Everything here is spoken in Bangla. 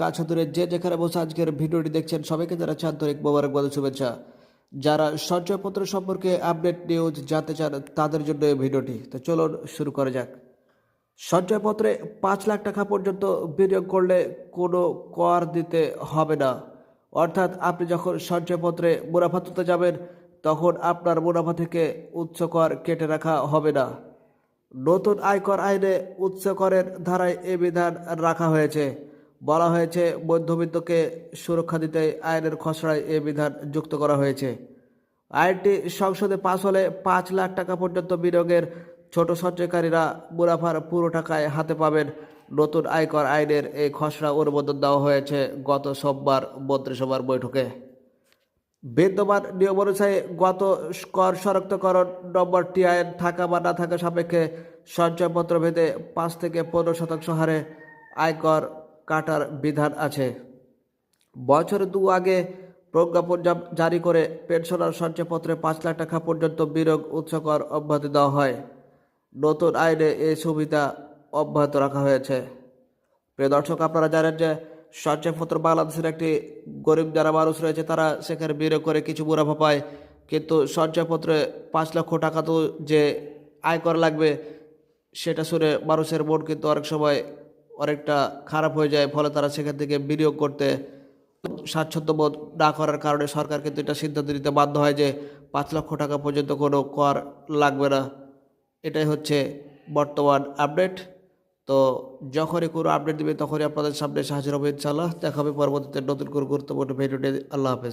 কাছে দূরে যে যেখানে বসে আজকের ভিডিওটি দেখছেন, সবাইকে জানাচ্ছি আন্তরিক মোবারকবাদ শুভেচ্ছা। যারা সঞ্চয়পত্র সম্পর্কে আপডেট নিউজ জানতে চান, তাদের জন্য এই ভিডিওটি। তো চলুন শুরু করা যাক। সঞ্চয়পত্রে পাঁচ লাখ টাকা পর্যন্ত বিনিয়োগ করলে কোনো কর দিতে হবে না। অর্থাৎ আপনি যখন সঞ্চয়পত্রে মুনাফা তুলতে যাবেন, তখন আপনার মুনাফা থেকে উচ্চ কর কেটে রাখা হবে না। নতুন আয়কর আইনে উচ্চ করের ধারায় এ বিধান রাখা হয়েছে। বলা হয়েছে মধ্যবিত্তকে সুরক্ষা দিতে আইনের খসড়ায় এ বিধান যুক্ত করা হয়েছে। আইনটি সংসদে পাশ হলে পাঁচ লাখ টাকা পর্যন্ত বিনিয়োগের ছোট সঞ্চয়কারীরা মুনাফার পুরো টাকায় হাতে পাবেন। নতুন আয়কর আইনের এই খসড়া অনুমোদন দেওয়া হয়েছে গত সোমবার মন্ত্রিসভার বৈঠকে। বিদ্যমান নিয়ম অনুযায়ী গত কর শনাক্তকরণ নম্বর টি আইন থাকা বা না থাকা সাপেক্ষে সঞ্চয়পত্র ভেদে পাঁচ থেকে পনেরো শতাংশ হারে আয়কর কাটার বিধান আছে। বছর দু আগে প্রজ্ঞাপন জারি করে পেনশনার সঞ্চয়পত্রে পাঁচ লাখ টাকা পর্যন্ত বিনিয়োগ উৎসকর অব্যাহতি দেওয়া হয়। নতুন আইনে এই সুবিধা অব্যাহত রাখা হয়েছে। প্রিয় দর্শক, আপনারা জানেন যে সঞ্চয়পত্র বাংলাদেশের একটি গরিব যারা মানুষ রয়েছে, তারা সেখানে বিনিয়োগ করে কিছু মুনাফা পায়। কিন্তু সঞ্চয়পত্রে পাঁচ লক্ষ টাকা তো যে আয় করা লাগবে, সেটা শুনে মানুষের মন কিন্তু অনেক সময় অনেকটা খারাপ হয়ে যায়, ফলে তারা সেখান থেকে বিনিয়োগ করতে স্বাচ্ছন্দ্য বোধ না করার কারণে সরকার কিন্তু এটা সিদ্ধান্ত নিতে বাধ্য হয় যে পাঁচ লক্ষ টাকা পর্যন্ত কোনো কর লাগবে না। এটাই হচ্ছে বর্তমান আপডেট। তো যখনই কোনো আপডেট দিবে তখনই আপনাদের সামনে হাজির হবে ইনশাল্লাহ দেখা হবে পরবর্তীতে নতুন কোনো গুরুত্বপূর্ণ ভিডিওটি আল্লাহ হাফেজ।